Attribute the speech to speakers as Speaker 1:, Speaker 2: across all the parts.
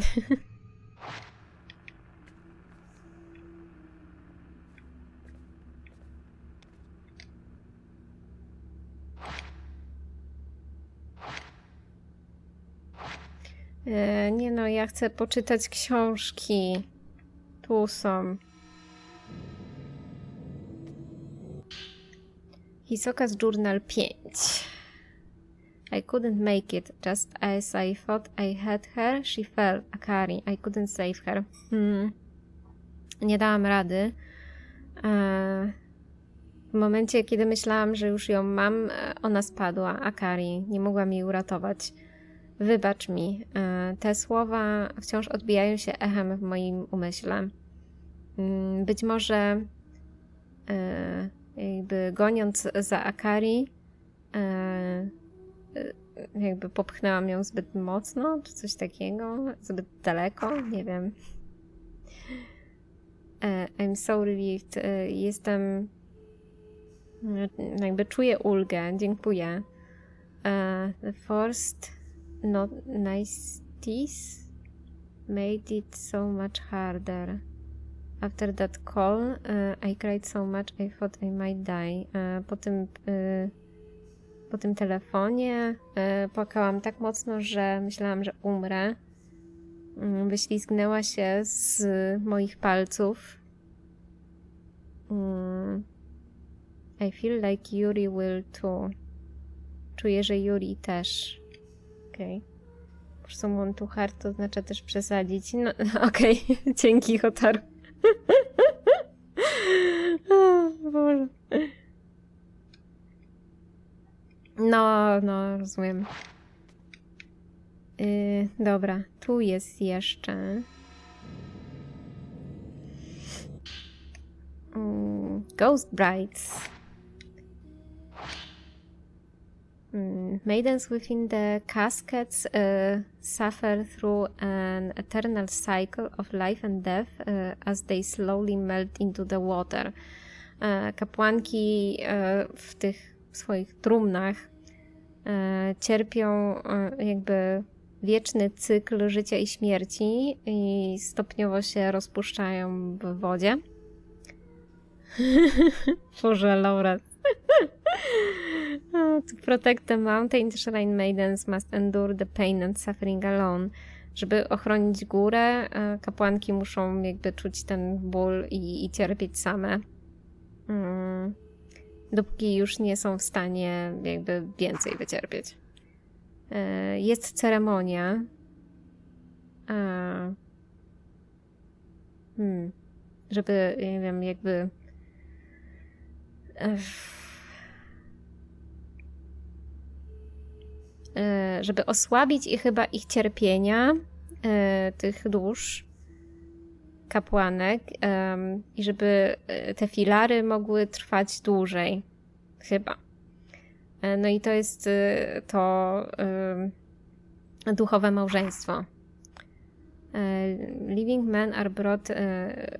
Speaker 1: E, nie no, ja chcę poczytać książki. Tu są. Hisoka's Journal 5. I couldn't make it. Just as I thought I had her, she fell. Akari. I couldn't save her. Hmm. Nie dałam rady. E, w momencie, kiedy myślałam, że już ją mam, e, ona spadła. Akari. Nie mogła mi uratować. Wybacz mi. E, Te słowa wciąż odbijają się echem w moim umyśle. Mm, Być może e, jakby goniąc za Akari, e, jakby popchnęłam ją zbyt mocno, czy coś takiego, zbyt daleko, nie wiem. E, I'm so relieved. E, Jestem. e, Jakby czuję ulgę. Dziękuję. E, The first not niceties made it so much harder. After that call, I cried so much I thought I might die. Po tym, po tym telefonie e, płakałam tak mocno, że myślałam, że umrę. Mm, Wyślizgnęła się z moich palców. Mm. I feel like Yuri will too. Czuję, że Yuri też. Okej. Okay. Someone too hard to oznacza też przesadzić. No, okej. Dzięki, Hotaru. O, Boże. No, no, rozumiem. Yy, dobra, tu jest jeszcze. Ghost Brides. Mm, Maidens within the caskets uh, suffer through an eternal cycle of life and death uh, as they slowly melt into the water. E, Kapłanki e, w tych swoich trumnach cierpią e, jakby wieczny cykl życia i śmierci i stopniowo się rozpuszczają w wodzie. Boże, Laura. to protect the mountain, shrine maidens must endure the pain and suffering alone. Żeby ochronić górę, e, kapłanki muszą jakby czuć ten ból i, i cierpieć same. Mm. Dopóki już nie są w stanie jakby więcej wycierpieć. E, Jest ceremonia. A, hmm. Żeby, nie wiem, jakby. E, żeby osłabić ich chyba ich cierpienia, e, tych dusz kapłanek i żeby e, te filary mogły trwać dłużej. Chyba. E, No i to jest e, to duchowe małżeństwo. Living men are brought,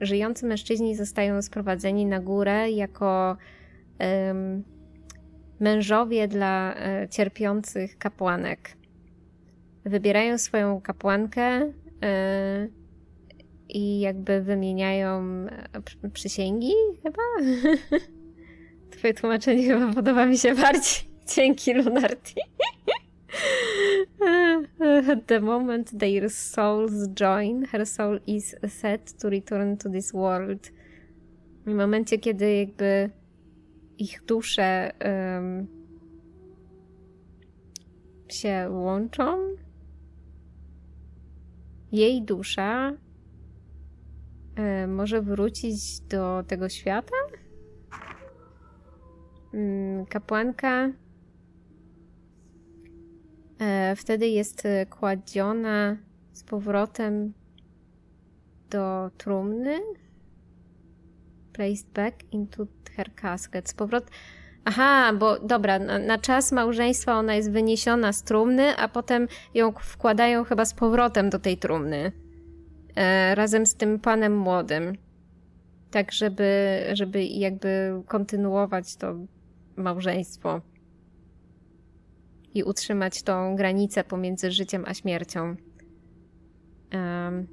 Speaker 1: żyjący mężczyźni zostają sprowadzeni na górę jako mężowie dla cierpiących kapłanek. Wybierają swoją kapłankę i jakby wymieniają e, przy- przysięgi chyba? Twoje tłumaczenie chyba podoba mi się bardziej. Dzięki, Lunarti. At the moment their souls join, her soul is set to return to this world. W momencie, kiedy jakby ich dusze em, się łączą, jej dusza e, może wrócić do tego świata? Mm, Kapłanka e, wtedy jest kładziona z powrotem do trumny. Placed back into her casket. Z powrotem. Aha, bo dobra, na, na czas małżeństwa ona jest wyniesiona z trumny, a potem ją wkładają chyba z powrotem do tej trumny. E, razem z tym panem młodym. Tak, żeby, żeby jakby kontynuować to małżeństwo. I utrzymać tą granicę pomiędzy życiem a śmiercią.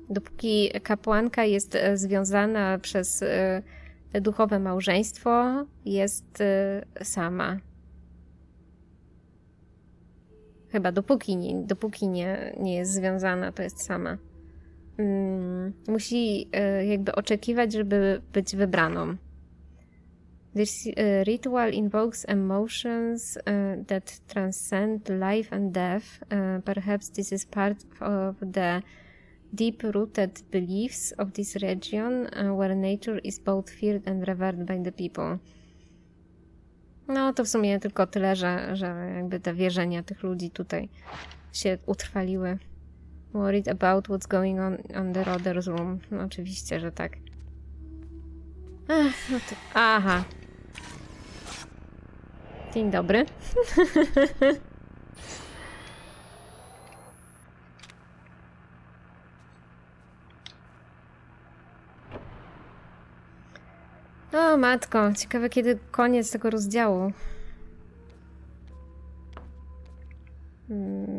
Speaker 1: Dopóki kapłanka jest e, związana przez e, duchowe małżeństwo, jest sama. Chyba dopóki nie, dopóki nie, nie jest związana, to jest sama. Mm, Musi e, jakby oczekiwać, żeby być wybraną. This uh, ritual invokes emotions uh, that transcend life and death. Perhaps this is part of the deep rooted beliefs of this region, where nature is both feared and revered by the people. No to w sumie tylko tyle, że, że jakby te wierzenia tych ludzi tutaj się utrwaliły. Worried about what's going on on the room. No oczywiście, że tak. Ech, no to... Aha. Dzień dobry. O, matko, ciekawe kiedy koniec tego rozdziału. Mm.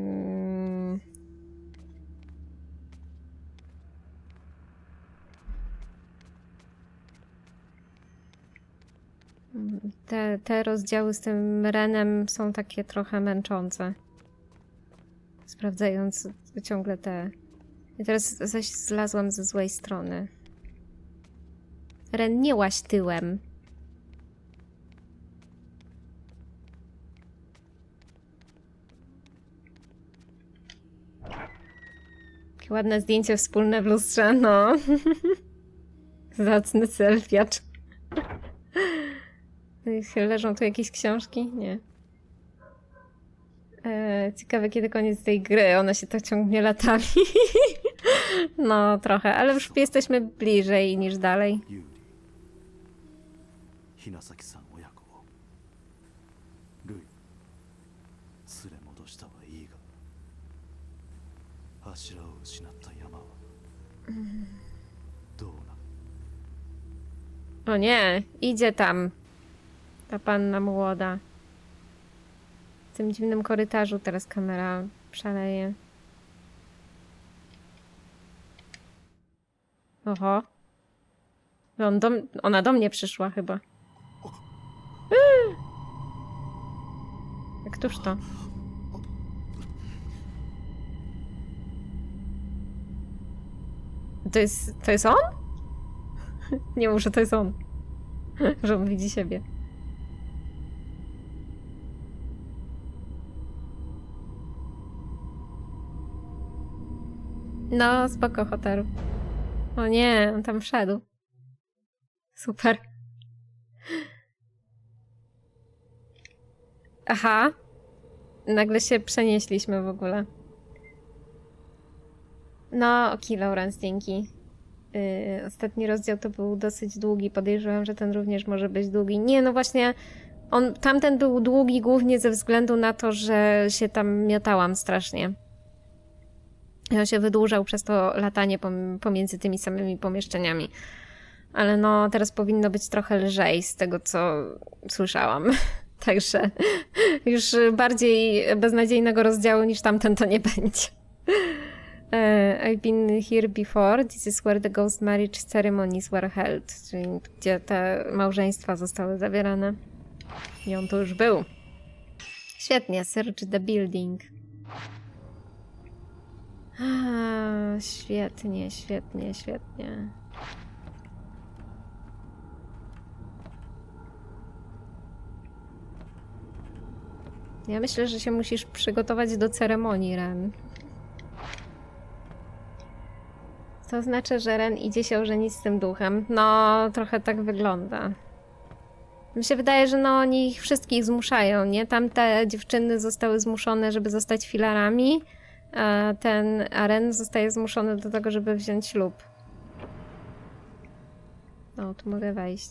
Speaker 1: Te, te rozdziały z tym Renem są takie trochę męczące. Sprawdzając ciągle te. I teraz zaś zlazłam ze złej strony. Ren, nie łaź tyłem. Ładne zdjęcie wspólne w lustrze, no. Zacny selfiacz. Leżą tu jakieś książki? Nie. E, ciekawe, kiedy koniec tej gry. Ona się tak ciągnie latami. no, trochę, ale już jesteśmy bliżej niż dalej.
Speaker 2: Mm.
Speaker 1: O nie, idzie tam. Ta panna młoda. W tym dziwnym korytarzu teraz kamera szaleje. Oho. On do, ona do mnie przyszła chyba. Eee! Jak któż to? To jest, to jest on? Nie że to jest on. że on widzi siebie. No, spoko, hotel. O nie, on tam wszedł. Super. Aha. Nagle się przenieśliśmy w ogóle. No, oki, Laurence, dzięki. Yy, ostatni rozdział to był dosyć długi. Podejrzewam, że ten również może być długi. Nie, no właśnie, on, tamten był długi głównie ze względu na to, że się tam miotałam strasznie. On się wydłużał przez to latanie pom- pomiędzy tymi samymi pomieszczeniami. Ale no, teraz powinno być trochę lżej z tego, co słyszałam. Także już bardziej beznadziejnego rozdziału niż tamten to nie będzie. E, I've been here before. This is where the ghost marriage ceremonies were held. Czyli gdzie te małżeństwa zostały zawierane. I on tu już był. Świetnie, search the building. Ah, świetnie, świetnie, świetnie. Ja myślę, że się musisz przygotować do ceremonii, Ren. To znaczy, że Ren idzie się ożenić z tym duchem. No, trochę tak wygląda. Mi się wydaje, że no oni ich wszystkich zmuszają, nie? Tamte dziewczyny zostały zmuszone, żeby zostać filarami, a ten Aren zostaje zmuszony do tego, żeby wziąć ślub. O, tu mogę wejść.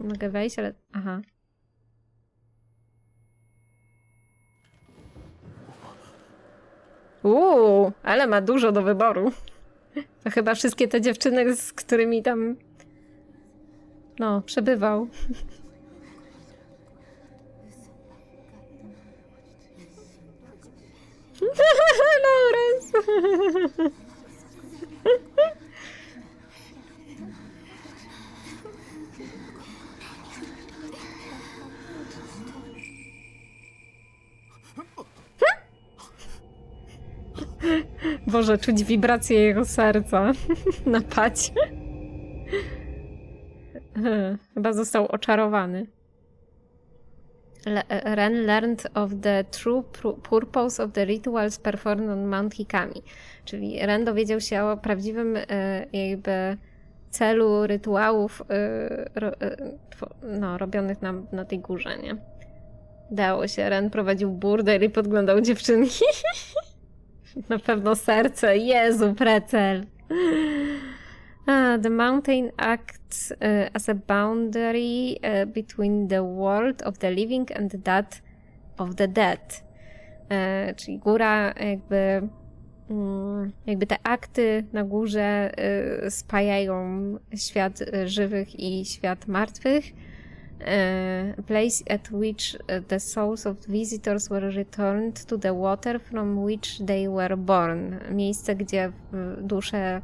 Speaker 1: Mogę wejść, ale... Aha. Uuu, ale ma dużo do wyboru. To chyba wszystkie te dziewczyny, z którymi tam. No, przebywał. Laurens! Boże, czuć wibrację jego serca na pacie. Chyba został oczarowany. Le- Ren learned of the true purpose of the rituals performed on Mount Hikami. Czyli Ren dowiedział się o prawdziwym e, jakby celu rytuałów e, e, no, robionych na, na tej górze, nie? Dało się. Ren prowadził burdel i podglądał dziewczynki. na pewno serce. Jezu, precel. Ah, the mountain acts uh, as a boundary uh, between the world of the living and that of the dead. E, czyli góra jakby mm, jakby te akty na górze y, spajają świat żywych i świat martwych. E, a place at which uh, the souls of visitors were returned to the water from which they were born. Miejsce, gdzie dusze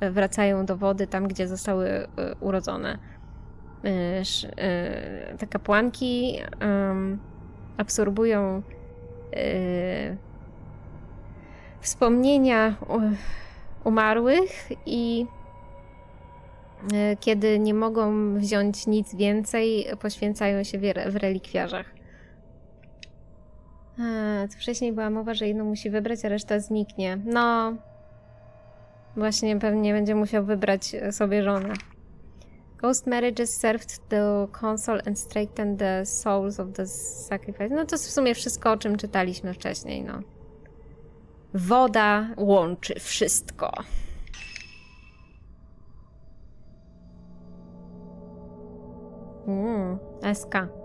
Speaker 1: wracają do wody tam, gdzie zostały y, urodzone. Sz- y, Te kapłanki absorbują wspomnienia umarłych i kiedy nie mogą wziąć nic więcej, poświęcają się w re- w relikwiarzach. A, wcześniej była mowa, że jedno musi wybrać, a reszta zniknie. No, Właśnie pewnie będzie musiał wybrać sobie żonę. Ghost marriages served the console and straightened the souls of the sacrifice. No to w sumie wszystko, o czym czytaliśmy wcześniej, no. Woda łączy wszystko. Mmm, SK.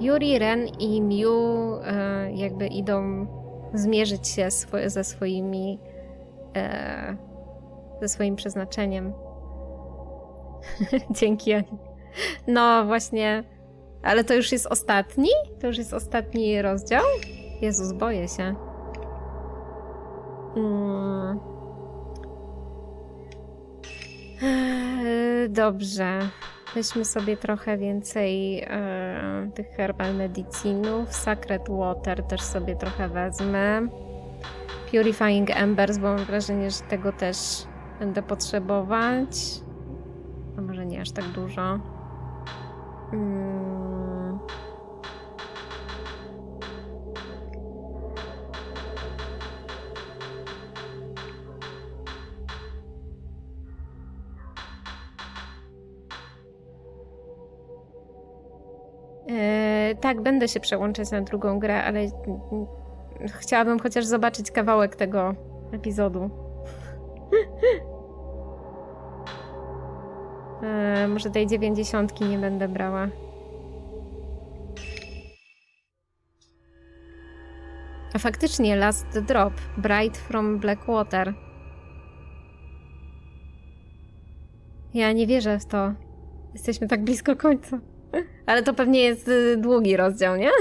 Speaker 1: Yuri, Ren i Miu e, jakby idą zmierzyć się swo- ze swoimi e, ze swoim przeznaczeniem. Dzięki. No właśnie, ale to już jest ostatni? To już jest ostatni rozdział? Jezus, boję się. Mm. Eee, Dobrze. Weźmy sobie trochę więcej e, tych herbal medicinów. Sacred Water też sobie trochę wezmę. Purifying Embers, bo mam wrażenie, że tego też będę potrzebować. A może nie aż tak dużo. Mm. Tak, będę się przełączać na drugą grę, ale chciałabym chociaż zobaczyć kawałek tego epizodu. E, może tej dziewięćdziesiątki nie będę brała. A faktycznie Last Drop, Bright from Blackwater. Ja nie wierzę w to. Jesteśmy tak blisko końca. Ale to pewnie jest y, długi rozdział, nie?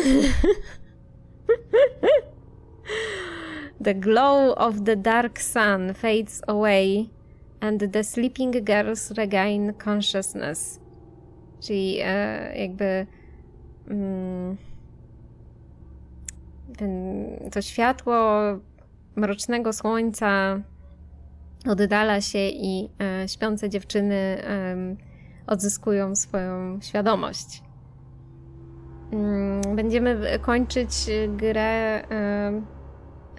Speaker 1: The glow of the dark sun fades away and the sleeping girls regain consciousness. Czyli e, jakby mm, ten, to światło mrocznego słońca oddala się i e, śpiące dziewczyny em, odzyskują swoją świadomość. Mm, Będziemy kończyć grę e,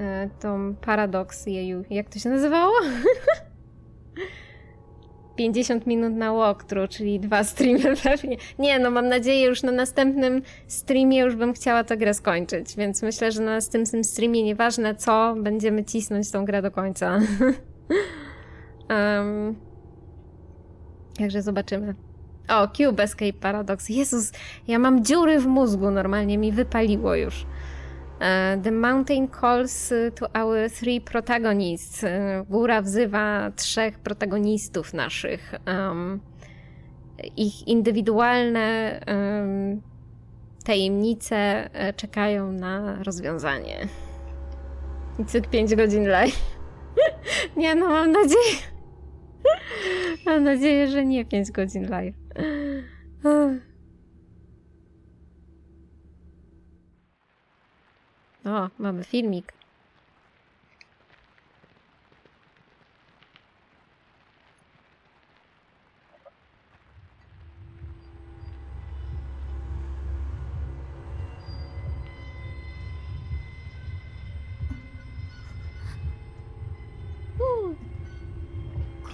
Speaker 1: e, tą paradoks jeju. Jak to się nazywało? 50 minut na walkthrough, czyli dwa streamy pewnie. Nie, no mam nadzieję już na następnym streamie już bym chciała tę grę skończyć, więc myślę, że na następnym streamie nieważne co, będziemy cisnąć tą grę do końca. um, Także zobaczymy. O, Cube Escape Paradox. Jezus, ja mam dziury w mózgu, normalnie mi wypaliło już. E, The mountain calls to our three protagonists. E, Góra wzywa trzech protagonistów naszych. Um, ich indywidualne em, tajemnice e, czekają na rozwiązanie. I cyk 5 godzin live. Nie no, mam nadzieję. Mam nadzieję, że nie 5 godzin live. O, mamy filmik.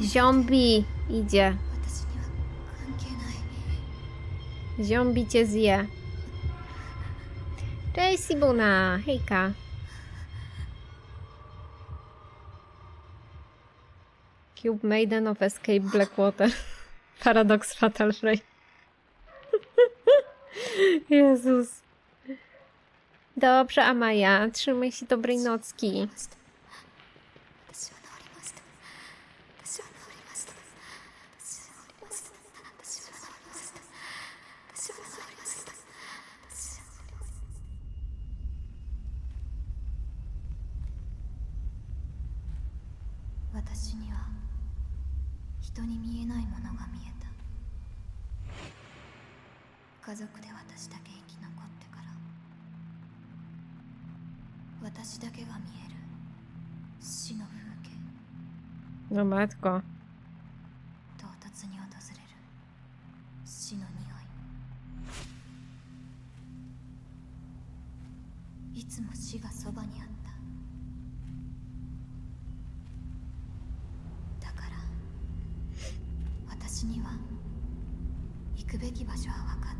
Speaker 1: Zombie idzie. Zombie cię zje. Cześć Sibuna, hejka. Cube Maiden of Escape Blackwater. Paradoks Fatal Frame. Jezus. Dobrze, Amaja, trzymaj się dobrej nocki.
Speaker 3: 私だけ生き残ってから私だけが見える死の風景。
Speaker 1: No matko.
Speaker 3: 唐突に訪れる死の匂い。いつも死がそばにあった。だから私には行くべき場所は分かっ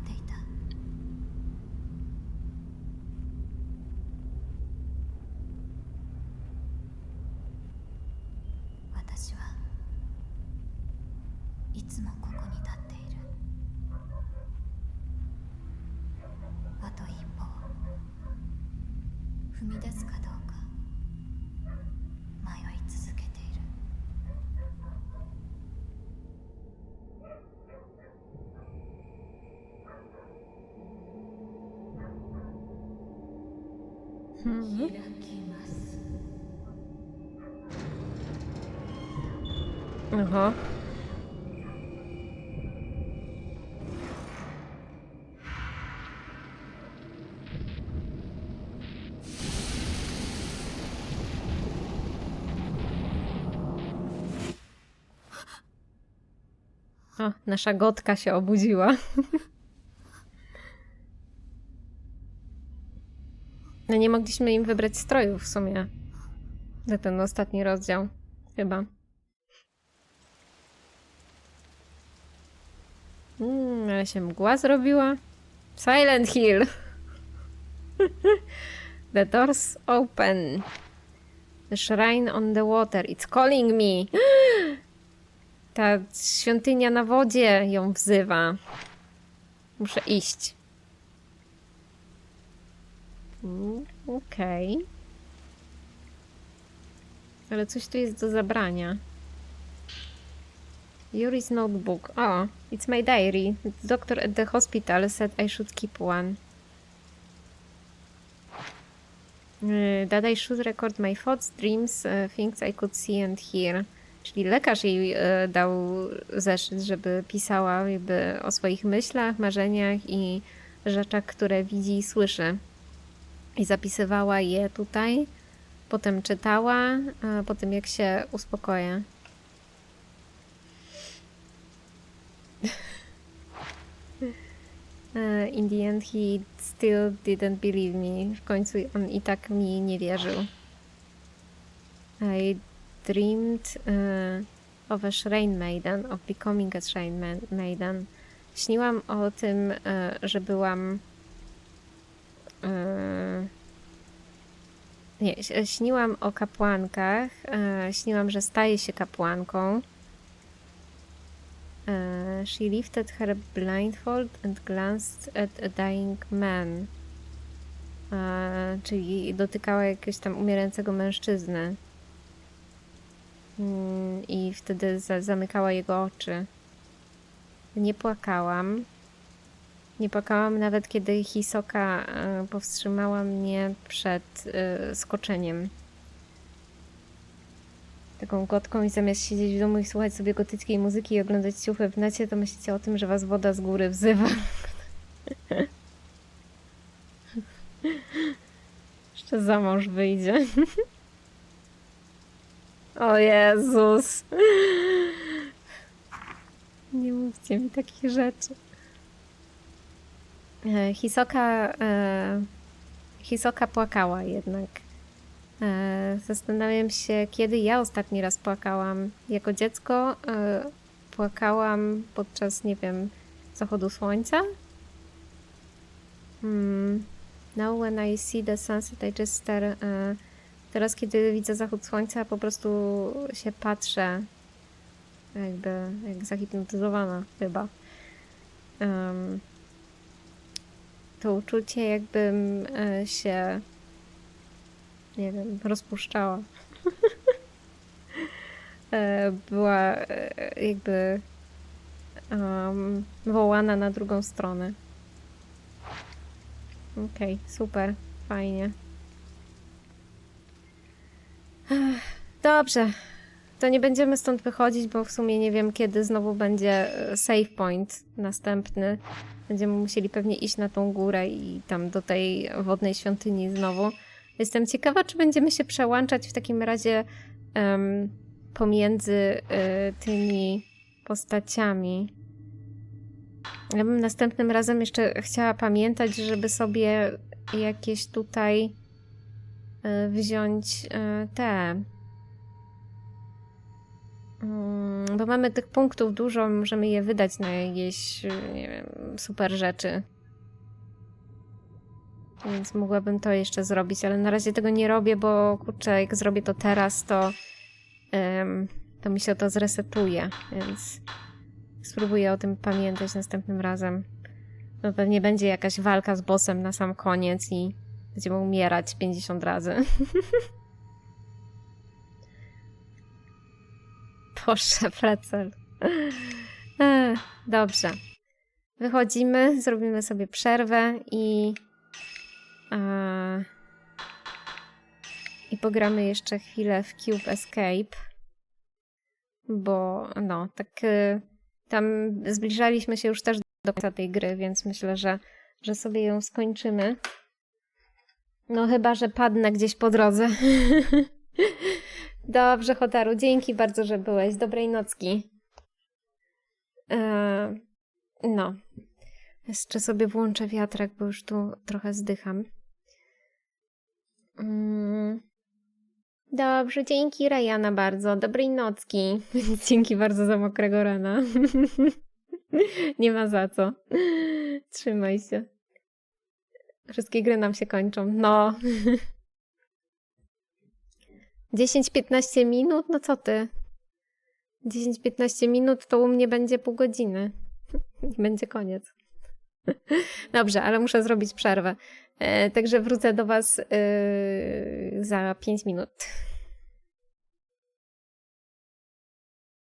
Speaker 1: Mhm. Aha. O, nasza gotka się obudziła. Nie mogliśmy im wybrać strojów w sumie. Na ten ostatni rozdział. Chyba. Mm, ale się mgła zrobiła. Silent Hill. the doors open. The shrine on the water. It's calling me. Ta świątynia na wodzie ją wzywa. Muszę iść. Mm, Okej. Ale coś tu jest do zabrania. Yuri's notebook. Oh, it's my diary. Doctor at the hospital said I should keep one. Uh, That I should record my thoughts, dreams, uh, things I could see and hear. Czyli lekarz jej e, dał zeszyt, żeby pisała jakby o swoich myślach, marzeniach i rzeczach, które widzi i słyszy. I zapisywała je tutaj, potem czytała, a potem jak się uspokoja. E, In the end he still didn't believe me. W końcu on i tak mi nie wierzył. I dreamed e, of a shrine maiden, of becoming a shrine ma- maiden. Śniłam o tym, e, że byłam nie, ś- śniłam o kapłankach. E, śniłam, że staję się kapłanką. E, she lifted her blindfold and glanced at a dying man. Czyli dotykała jakiegoś tam umierającego mężczyzny. I wtedy za zamykała jego oczy. Nie płakałam. Nie płakałam nawet, kiedy Hisoka e, powstrzymała mnie przed e, skoczeniem. Taką gotką i zamiast siedzieć w domu i słuchać sobie gotyckiej muzyki i oglądać ciuchy w necie, to myślicie o tym, że was woda z góry wzywa. Jeszcze za mąż wyjdzie. O Jezus. Nie mówcie mi takich rzeczy. E, Hisoka, e, Hisoka płakała jednak. E, Zastanawiam się, kiedy ja ostatni raz płakałam. Jako dziecko płakałam podczas, nie wiem, zachodu słońca. Hmm. Now when I see the sunset, I just stare. Teraz, kiedy widzę zachód słońca, po prostu się patrzę, jakby jak zahipnotyzowana chyba. Em, to uczucie, jakbym e, się, nie wiem, rozpuszczała. E, Była e, jakby em, wołana na drugą stronę. Okej, super, fajnie. Dobrze. To nie będziemy stąd wychodzić, bo w sumie nie wiem, kiedy znowu będzie e, save point następny. Będziemy musieli pewnie iść na tą górę i tam do tej wodnej świątyni znowu. Jestem ciekawa, czy będziemy się przełączać w takim razie em, pomiędzy e, tymi postaciami. Ja bym następnym razem jeszcze chciała pamiętać, żeby sobie jakieś tutaj e, wziąć e, te. Mm, Bo mamy tych punktów dużo, możemy je wydać na jakieś, e, nie wiem, super rzeczy. Więc mogłabym to jeszcze zrobić, ale na razie tego nie robię, bo kurczę, jak zrobię to teraz, to, em, to mi się to zresetuje, więc spróbuję o tym pamiętać następnym razem. No pewnie będzie jakaś walka z bossem na sam koniec i będziemy umierać 50 razy. Boże, precel. Dobrze. Wychodzimy, zrobimy sobie przerwę i. e, I pogramy jeszcze chwilę w Cube Escape. Bo no, tak y, tam zbliżaliśmy się już też do końca tej gry, więc myślę, że, że sobie ją skończymy. No chyba, że padnę gdzieś po drodze. Dobrze, Hotaru, dzięki bardzo, że byłeś. Dobrej nocki. Eee, no. Jeszcze sobie włączę wiatrak, bo już tu trochę zdycham. Mm. Dobrze, dzięki Rajana bardzo. Dobrej nocki. Dzięki bardzo za mokrego rana. Nie ma za co. Trzymaj się. Wszystkie gry nam się kończą. No. 10-15 minut? No co ty? 10-15 minut to u mnie będzie pół godziny. I będzie koniec. Dobrze, ale muszę zrobić przerwę. E, także wrócę do Was e, za 5 minut.